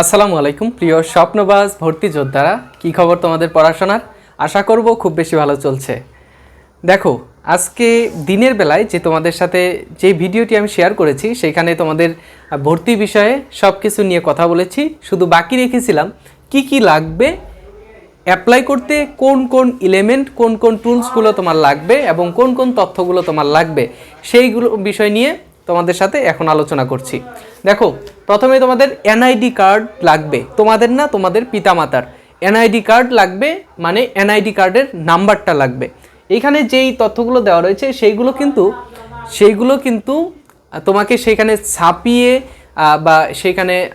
আসসালামু আলাইকুম, প্রিয় স্বপ্নবাজ ভর্তি যোদ্ধারা, কি খবর তোমাদের পড়াশোনার? আশা করব খুব বেশি ভালো চলছে। দেখো, আজকে দিনের বেলায় যে তোমাদের সাথে যে ভিডিওটি আমি শেয়ার করেছি, সেখানে তোমাদের ভর্তি বিষয়ে সব কিছু নিয়ে কথা বলেছি। শুধু বাকি রেখেছিলাম, কি কি লাগবে অ্যাপ্লাই করতে কোন কোন এলিমেন্ট কোন কোন টুলসগুলো তোমার লাগবে এবং কোন কোন তথ্যগুলো তোমার লাগবে, সেইগুলো বিষয় নিয়ে তোমাদের সাথে এখন আলোচনা করছি। দেখো প্রথমে তোমাদের এনআইডি কার্ড লাগবে। তোমাদের না, তোমাদের পিতামাতার। এনআইডি কার্ড লাগবে মানে এনআইডি কার্ডের নাম্বারটা লাগবে। এখানে যেই তথ্যগুলো দেওয়া রয়েছে, সেইগুলো কিন্তু সেইগুলো কিন্তু তোমাকে সেখানে ছাপিয়ে বা সেখানে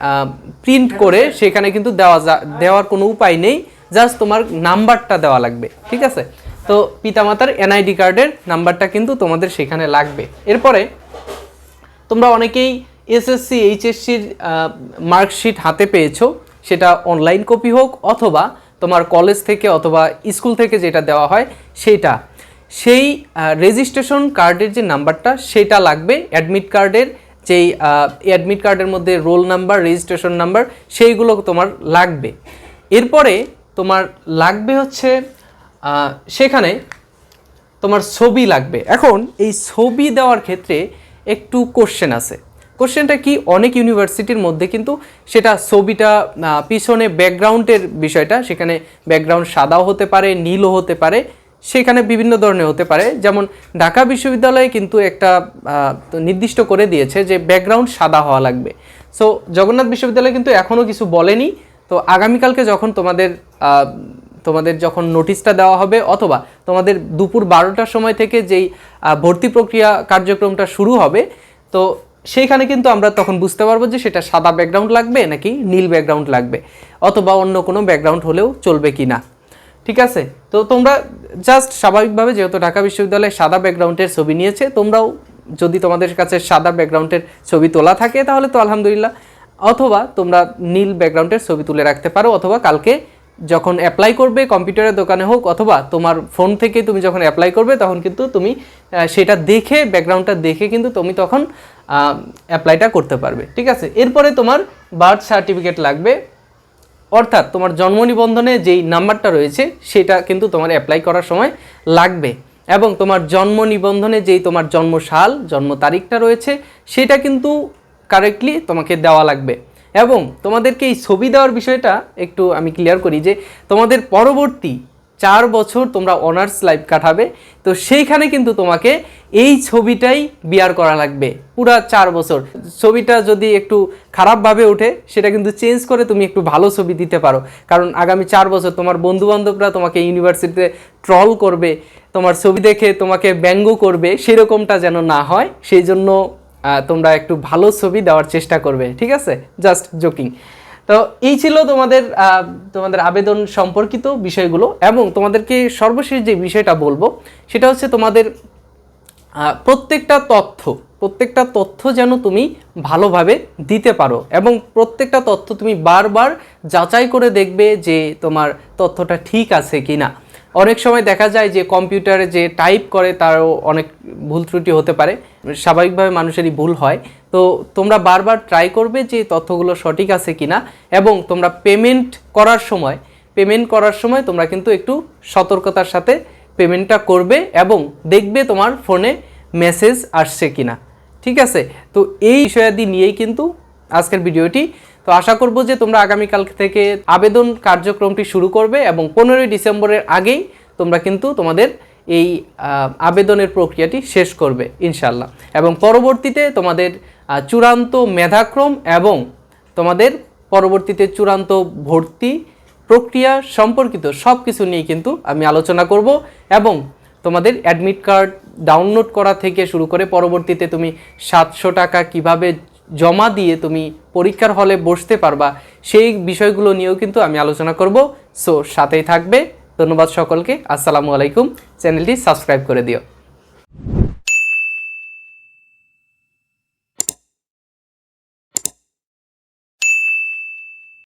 প্রিন্ট করে সেখানে কিন্তু দেওয়া যা- দেওয়ার কোনো উপায় নেই। জাস্ট তোমার নাম্বারটা দেওয়া লাগবে, ঠিক আছে? তো পিতামাতার এনআইডি কার্ডের নাম্বারটা কিন্তু তোমাদের সেখানে লাগবে। এরপরে তোমরা অনেকেই এসএসসি, এইচএসসির মার্কশিট হাতে পেয়েছ, সেটা অনলাইন কপি হোক অথবা তোমার কলেজ থেকে অথবা স্কুল থেকে যেটা দেওয়া হয় সেটা। সেই রেজিস্ট্রেশন কার্ডের যে নাম্বারটা সেটা লাগবে অ্যাডমিট কার্ডের যেই অ্যাডমিট কার্ডের মধ্যে রোল নাম্বার রেজিস্ট্রেশন নাম্বার সেইগুলো তোমার লাগবে। এরপরে তোমার লাগবে হচ্ছে সেখানে তোমার ছবি লাগবে। এখন এই ছবি দেওয়ার ক্ষেত্রে একটু কোশ্চেন আছে। কোশ্চেনটা কি? অনেক ইউনিভার্সিটির মধ্যে কিন্তু সেটা ছবিটা পিছনে ব্যাকগ্রাউন্ডের বিষয়টা, সেখানে ব্যাকগ্রাউন্ড সাদাও হতে পারে, নীলও হতে পারে, সেখানে বিভিন্ন ধরনের হতে পারে। যেমন ঢাকা বিশ্ববিদ্যালয়ে কিন্তু একটা নির্দিষ্ট করে দিয়েছে যে ব্যাকগ্রাউন্ড সাদা হওয়া লাগবে। সো জগন্নাথ বিশ্ববিদ্যালয় কিন্তু এখনও কিছু বলেনি। তো আগামীকালকে যখন তোমাদের তোমাদের যখন নোটিশটা দেওয়া হবে অথবা তোমাদের দুপুর বারোটার সময় থেকে যেই ভর্তি প্রক্রিয়া কার্যক্রমটা শুরু হবে, তো সেইখানে কিন্তু আমরা তখন বুঝতে পারব যে সেটা সাদা ব্যাকগ্রাউন্ড লাগবে নাকি নীল ব্যাকগ্রাউন্ড লাগবে, অথবা অন্য কোনো ব্যাকগ্রাউন্ড হলেও চলবে কি না ঠিক আছে? তো তোমরা জাস্ট স্বাভাবিকভাবে যেহেতু ঢাকা বিশ্ববিদ্যালয়ে সাদা ব্যাকগ্রাউন্ডের ছবি নিয়েছে, তোমরাও যদি তোমাদের কাছে সাদা ব্যাকগ্রাউন্ডের ছবি তোলা থাকে তাহলে তো আলহামদুলিল্লাহ। অথবা তোমরা নীল ব্যাকগ্রাউন্ডের ছবি তুলে রাখতে পারো, অথবা কালকে যখন অ্যাপ্লাই করবে কম্পিউটারের দোকানে হোক অথবা তোমার ফোন থেকে তুমি যখন অ্যাপ্লাই করবে, তখন কিন্তু তুমি সেটা দেখে ব্যাকগ্রাউন্ডটা দেখে কিন্তু তুমি তখন অ্যাপ্লাইটা করতে পারবে, ঠিক আছে? এরপরে তোমার বার্থ সার্টিফিকেট লাগবে। অর্থাৎ তোমার জন্ম নিবন্ধনে যেই নাম্বারটা রয়েছে, সেটা কিন্তু তোমার অ্যাপ্লাই করার সময় লাগবে। এবং তোমার জন্ম নিবন্ধনে যেই তোমার জন্ম সাল জন্ম তারিখটা রয়েছে, সেটা কিন্তু কারেক্টলি তোমাকে দেওয়া লাগবে। এবং তোমাদেরকে এই ছবি দেওয়ার বিষয়টা একটু আমি ক্লিয়ার করি যে তোমাদের পরবর্তী চার বছর তোমরা অনার্স লাইফ কাটাবে। তো সেইখানে কিন্তু তোমাকে এই ছবিটাই বিয়ার করা লাগবে, পুরা চার বছর। ছবিটা যদি একটু খারাপভাবে ওঠে, সেটা কিন্তু চেঞ্জ করে তুমি একটু ভালো ছবি দিতে পারো। কারণ আগামী চার বছর তোমার বন্ধু বান্ধবরা তোমাকে ইউনিভার্সিটিতে ট্রল করবে, তোমার ছবি দেখে তোমাকে ব্যঙ্গ করবে, সেরকমটা যেন না হয়, সেই জন্য তোমরা একটু ভালো ছবি দেওয়ার চেষ্টা করবে, ঠিক আছে? জাস্ট জোকিং তো এই ছিল তোমাদের তোমাদের আবেদন সম্পর্কিত বিষয়গুলো এবং তোমাদেরকে সর্বশেষ যে বিষয়টা বলব, সেটা হচ্ছে তোমাদের প্রত্যেকটা তথ্য প্রত্যেকটা তথ্য যেন তুমি ভালোভাবে দিতে পারো এবং প্রত্যেকটা তথ্য তুমি বারবার যাচাই করে দেখবে যে তোমার তথ্যটা ঠিক আছে কি না অনেক সময় দেখা যায় যে কম্পিউটারে যে টাইপ করে তারও অনেক ভুল ত্রুটি হতে পারে। স্বাভাবিকভাবে মানুষেরই ভুল হয়। তো তোমরা বারবার ট্রাই করবে যে তথ্যগুলো সঠিক আছে কি না এবং তোমরা পেমেন্ট করার সময় পেমেন্ট করার সময় তোমরা কিন্তু একটু সতর্কতার সাথে পেমেন্টটা করবে এবং দেখবে তোমার ফোনে মেসেজ আসছে কিনা। ঠিক আছে? তো এই বিষয়াদি নিয়েই কিন্তু আজকের ভিডিওটি। তো আশা করব যে তোমরা আগামীকাল থেকে আবেদন কার্যক্রমটি শুরু করবে এবং পনেরোই ডিসেম্বরের আগেই তোমরা কিন্তু তোমাদের এই আবেদনের প্রক্রিয়াটি শেষ করবে ইনশাল্লাহ এবং পরবর্তীতে তোমাদের চূড়ান্ত মেধাক্রম এবং তোমাদের পরবর্তীতে চূড়ান্ত ভর্তি প্রক্রিয়া সম্পর্কিত সব কিছু নিয়ে কিন্তু আমি আলোচনা করব এবং তোমাদের অ্যাডমিট কার্ড ডাউনলোড করা থেকে শুরু করে পরবর্তীতে তুমি সাতশো টাকা কীভাবে জমা দিয়ে তুমি পরীক্ষার হলে বসতে পারবা। সেই বিষয়গুলো নিয়েও কিন্তু আমি আলোচনা করব। সো সাথেই থাকবে। ধন্যবাদ সকলকে। আসসালামু আলাইকুম। চ্যানেলটি সাবস্ক্রাইব করে দিও।